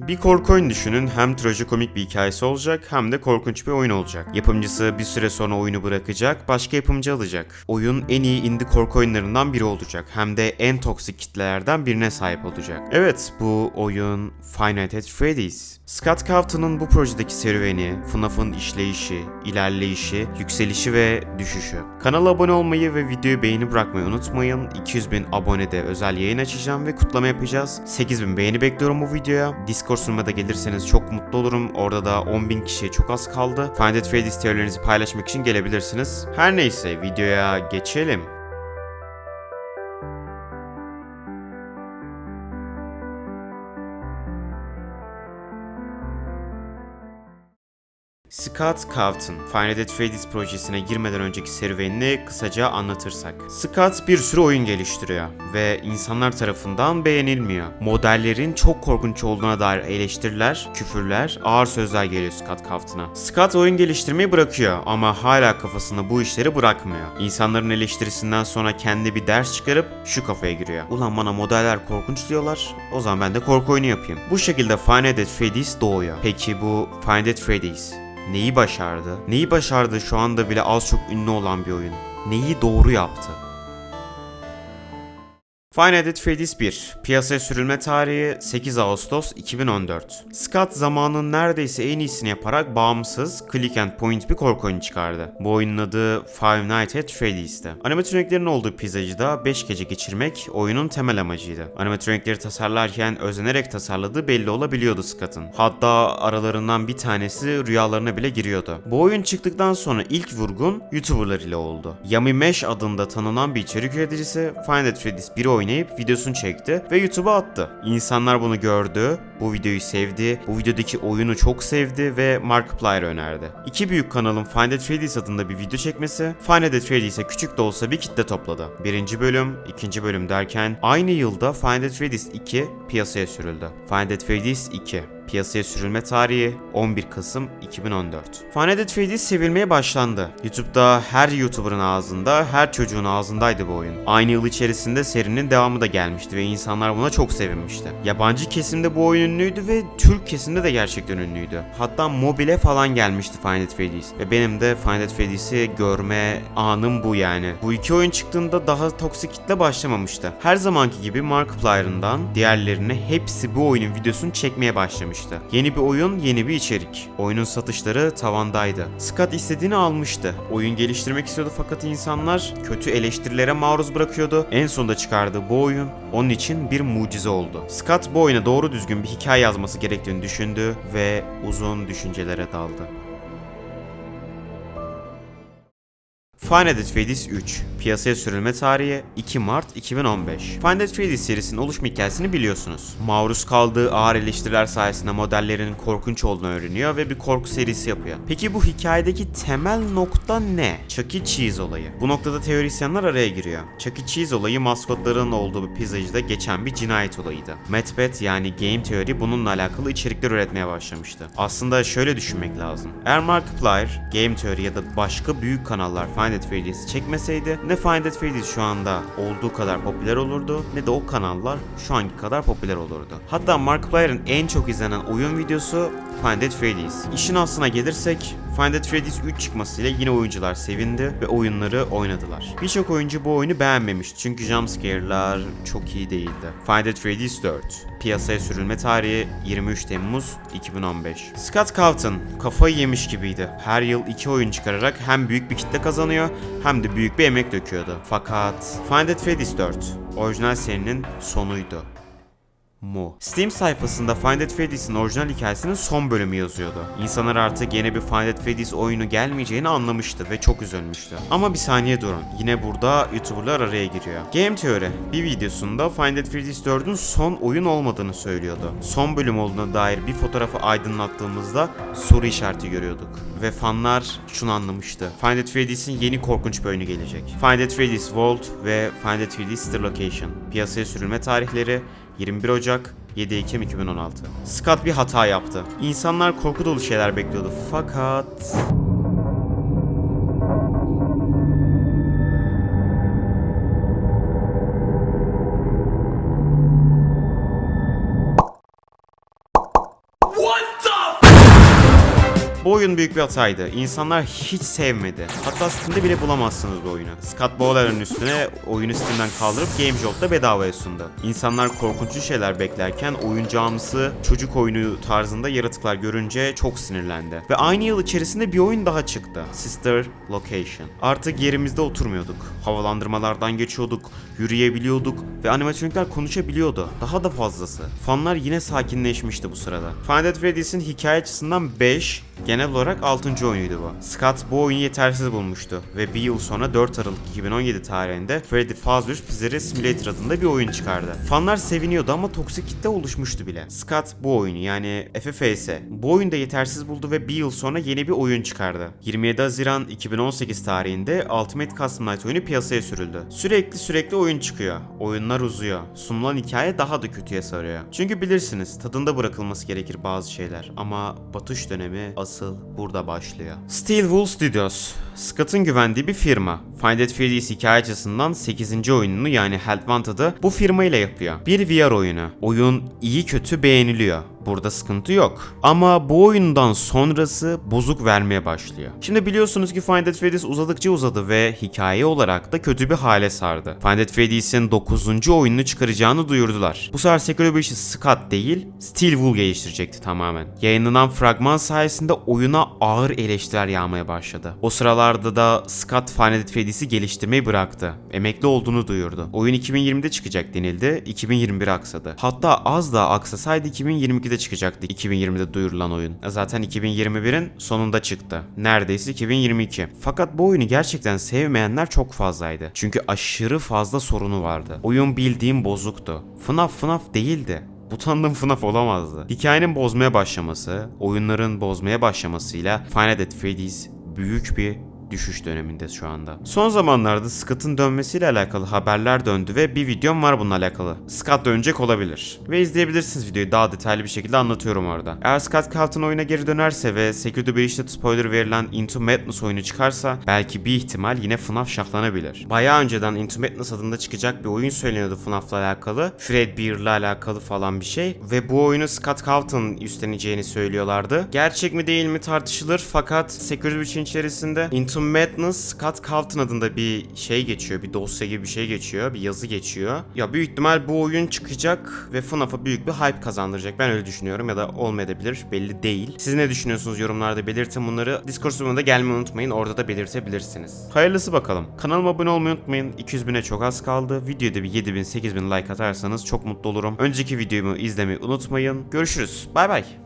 Bir korku oyunu düşünün. Hem trajikomik bir hikayesi olacak hem de korkunç bir oyun olacak. Yapımcısı bir süre sonra oyunu bırakacak, başka yapımcı alacak. Oyun en iyi indie korku oyunlarından biri olacak. Hem de en toksik kitlelerden birine sahip olacak. Evet, bu oyun Five Nights at Freddy's. Scott Cawthon'ın bu projedeki serüveni, FNAF'ın işleyişi, ilerleyişi, yükselişi ve düşüşü. Kanala abone olmayı ve videoyu beğeni bırakmayı unutmayın. 200 bin abonede özel yayın açacağım ve kutlama yapacağız. 8000 beğeni bekliyorum bu videoya. Discord sunuma da gelirseniz çok mutlu olurum. Orada da 10.000 kişiye çok az kaldı. Find It Freddy's teorilerinizi paylaşmak için gelebilirsiniz. Her neyse videoya geçelim. Scott Cawthon, at Freddy's projesine girmeden önceki serüvenini kısaca anlatırsak. Scott bir sürü oyun geliştiriyor ve insanlar tarafından beğenilmiyor. Modellerin çok korkunç olduğuna dair eleştiriler, küfürler, ağır sözler geliyor Scott Cawthon'a. Scott oyun geliştirmeyi bırakıyor ama hala kafasında bu işleri bırakmıyor. İnsanların eleştirisinden sonra kendi bir ders çıkarıp şu kafaya giriyor. Ulan bana modeller korkunç diyorlar, o zaman ben de korku oyunu yapayım. Bu şekilde at Freddy's doğuyor. Peki bu at Freddy's Neyi başardı? Neyi başardı şu anda bile az çok ünlü olan bir oyun? Neyi doğru yaptı? At Freddy's 1 Piyasaya sürülme tarihi 8 Ağustos 2014 Scott zamanın neredeyse en iyisini yaparak bağımsız, click and point bir korku oyunu çıkardı. Bu oyunun adı Five Nights at Freddy's'ti. Animatroniklerin olduğu pizzacıda 5 gece geçirmek oyunun temel amacıydı. Animatronikleri tasarlarken özenerek tasarladığı belli olabiliyordu Scott'ın. Hatta aralarından bir tanesi rüyalarına bile giriyordu. Bu oyun çıktıktan sonra ilk vurgun YouTuberlar ile oldu. Yummy Mesh adında tanınan bir içerik üreticisi Five at Freddy's 1'i oynayıp videosunu çekti ve YouTube'a attı. İnsanlar bunu gördü, bu videoyu sevdi, bu videodaki oyunu çok sevdi ve Markiplier önerdi. İki büyük kanalın Find It Freddy's adında bir video çekmesi, Find It Freddy's'e küçük de olsa bir kitle topladı. Birinci bölüm, ikinci bölüm derken aynı yılda Find It Freddy's 2 piyasaya sürüldü. Find It Freddy's 2 Piyasaya sürülme tarihi 11 Kasım 2014. Five Nights at Freddy's sevilmeye başlandı. YouTube'da her YouTuber'ın ağzında, her çocuğun ağzındaydı bu oyun. Aynı yıl içerisinde serinin devamı da gelmişti ve insanlar buna çok sevinmişti. Yabancı kesimde bu oyun ünlüydü ve Türk kesimde de gerçekten ünlüydü. Hatta mobile falan gelmişti at Freddy's. Ve benim de at Freddy's'i görme anım bu yani. Bu iki oyun çıktığında daha toksik kitle başlamamıştı. Her zamanki gibi Markiplier'ından diğerlerine hepsi bu oyunun videosunu çekmeye başlamıştı. Yeni bir oyun, yeni bir içerik. Oyunun satışları tavandaydı. Scott istediğini almıştı. Oyun geliştirmek istiyordu fakat insanlar kötü eleştirilere maruz bırakıyordu. En sonunda çıkardığı bu oyun onun için bir mucize oldu. Scott bu oyuna doğru düzgün bir hikaye yazması gerektiğini düşündü ve uzun düşüncelere daldı. At Freddy's 3 Piyasaya sürülme tarihi 2 Mart 2015 Five Nights at Freddy's serisinin oluşma hikayesini biliyorsunuz. Maruz kaldığı ağır eleştiriler sayesinde modellerinin korkunç olduğunu öğreniyor ve bir korku serisi yapıyor. Peki bu hikayedeki temel nokta ne? Chuck E. Cheese olayı. Bu noktada teorisyenler araya giriyor. Chuck E. Cheese olayı maskotların olduğu bir pizzacıda geçen bir cinayet olayıydı. Macbeth yani Game Theory bununla alakalı içerikler üretmeye başlamıştı. Aslında şöyle düşünmek lazım. Eğer Markiplier, Game Theory ya da başka büyük kanallar Find It Freddy's çekmeseydi ne Find It Freddy's şu anda olduğu kadar popüler olurdu ne de o kanallar şu anki kadar popüler olurdu. Hatta Markiplier'ın en çok izlenen oyun videosu Find It Freddy's. İşin aslına gelirsek Find It Freddy's 3 çıkmasıyla yine oyuncular sevindi ve oyunları oynadılar. Birçok oyuncu bu oyunu beğenmemişti çünkü jumpscare'lar çok iyi değildi. Find It Freddy's 4 Piyasaya sürülme tarihi 23 Temmuz 2015. Scott Cawthon kafayı yemiş gibiydi. Her yıl iki oyun çıkararak hem büyük bir kitle kazanıyor hem de büyük bir emek döküyordu. Fakat Find It Freddy's 4 orijinal serinin sonuydu mu. Steam sayfasında Find It Freddy's'in orijinal hikayesinin son bölümü yazıyordu. İnsanlar artık yeni bir Find It Freddy's oyunu gelmeyeceğini anlamıştı ve çok üzülmüştü. Ama bir saniye durun. Yine burada YouTuber'lar araya giriyor. Game Theory bir videosunda Find It Freddy's 4'ün son oyun olmadığını söylüyordu. Son bölüm olduğuna dair bir fotoğrafı aydınlattığımızda soru işareti görüyorduk. Ve fanlar şunu anlamıştı. Find It Freddy's'in yeni korkunç bir oyunu gelecek. Find It Freddy's Vault ve Find It Freddy's Stir Location. Piyasaya sürülme tarihleri 21 Ocak 7 Ekim 2016. Scott bir hata yaptı. İnsanlar korku dolu şeyler bekliyordu fakat... oyun büyük bir hataydı. İnsanlar hiç sevmedi. Hatta Steam'de bile bulamazsınız bu oyunu. Scott Bowler'ın üstüne oyunu Steam'den kaldırıp Game Job'da bedavaya sundu. İnsanlar korkunç şeyler beklerken oyuncağımsı çocuk oyunu tarzında yaratıklar görünce çok sinirlendi. Ve aynı yıl içerisinde bir oyun daha çıktı. Sister Location. Artık yerimizde oturmuyorduk. Havalandırmalardan geçiyorduk, yürüyebiliyorduk ve animatronikler konuşabiliyordu. Daha da fazlası. Fanlar yine sakinleşmişti bu sırada. Final Fantasy Freddy's'in hikaye açısından 5, genel olarak 6. oyunuydu bu. Scott bu oyunu yetersiz bulmuştu ve bir yıl sonra 4 Aralık 2017 tarihinde Freddy Fazbear's Pizzeria Simulator adında bir oyun çıkardı. Fanlar seviniyordu ama toksik kitle oluşmuştu bile. Scott bu oyunu yani FFS bu oyunda yetersiz buldu ve bir yıl sonra yeni bir oyun çıkardı. 27 Haziran 2018 tarihinde Ultimate Custom Night oyunu piyasaya sürüldü. Sürekli sürekli oyun çıkıyor. Oyunlar uzuyor. Sunulan hikaye daha da kötüye sarıyor. Çünkü bilirsiniz tadında bırakılması gerekir bazı şeyler ama batış dönemi asıl burada başlıyor. Steel Wool Studios Scott'ın güvendiği bir firma. Find It Freddy's hikaye açısından 8. oyununu yani Held Wanted'ı bu firma ile yapıyor. Bir VR oyunu. Oyun iyi kötü beğeniliyor. Burada sıkıntı yok. Ama bu oyundan sonrası bozuk vermeye başlıyor. Şimdi biliyorsunuz ki Find It Freddy's uzadıkça uzadı ve hikaye olarak da kötü bir hale sardı. Find It Freddy's'in 9. oyununu çıkaracağını duyurdular. Bu sefer Security Breach'i Scott değil, Steel Wool geliştirecekti tamamen. Yayınlanan fragman sayesinde oyuna ağır eleştiriler yağmaya başladı. O sıralarda da Scott Find It Freddy's'i geliştirmeyi bıraktı. Emekli olduğunu duyurdu. Oyun 2020'de çıkacak denildi, 2021 aksadı. Hatta az daha aksasaydı 2022'de çıkacaktı 2020'de duyurulan oyun. Zaten 2021'in sonunda çıktı. Neredeyse 2022. Fakat bu oyunu gerçekten sevmeyenler çok fazlaydı. Çünkü aşırı fazla sorunu vardı. Oyun bildiğim bozuktu. FNAF FNAF değildi. Bu tanıdığım FNAF olamazdı. Hikayenin bozmaya başlaması, oyunların bozmaya başlamasıyla Final Fantasy Freddy's büyük bir düşüş döneminde şu anda. Son zamanlarda Scott'ın dönmesiyle alakalı haberler döndü ve bir videom var bununla alakalı. Scott dönecek olabilir. Ve izleyebilirsiniz videoyu daha detaylı bir şekilde anlatıyorum orada. Eğer Scott Calton oyuna geri dönerse ve Security Breach'te spoiler verilen Into Madness oyunu çıkarsa belki bir ihtimal yine FNAF şahlanabilir. Bayağı önceden Into Madness adında çıkacak bir oyun söyleniyordu FNAF'la alakalı. Fredbear'la alakalı falan bir şey. Ve bu oyunu Scott Calton üstleneceğini söylüyorlardı. Gerçek mi değil mi tartışılır fakat Security Breach'in içerisinde Into Madness Scott Calton adında bir şey geçiyor. Bir dosya gibi bir şey geçiyor. Bir yazı geçiyor. Ya büyük ihtimal bu oyun çıkacak ve FNAF'a büyük bir hype kazandıracak. Ben öyle düşünüyorum ya da olmayabilir. Belli değil. Siz ne düşünüyorsunuz yorumlarda belirtin bunları. Discord sunuğuna gelmeyi unutmayın. Orada da belirtebilirsiniz. Hayırlısı bakalım. Kanalıma abone olmayı unutmayın. 200 bine çok az kaldı. Videoda bir 7000 8000 like atarsanız çok mutlu olurum. Önceki videomu izlemeyi unutmayın. Görüşürüz. Bay bay.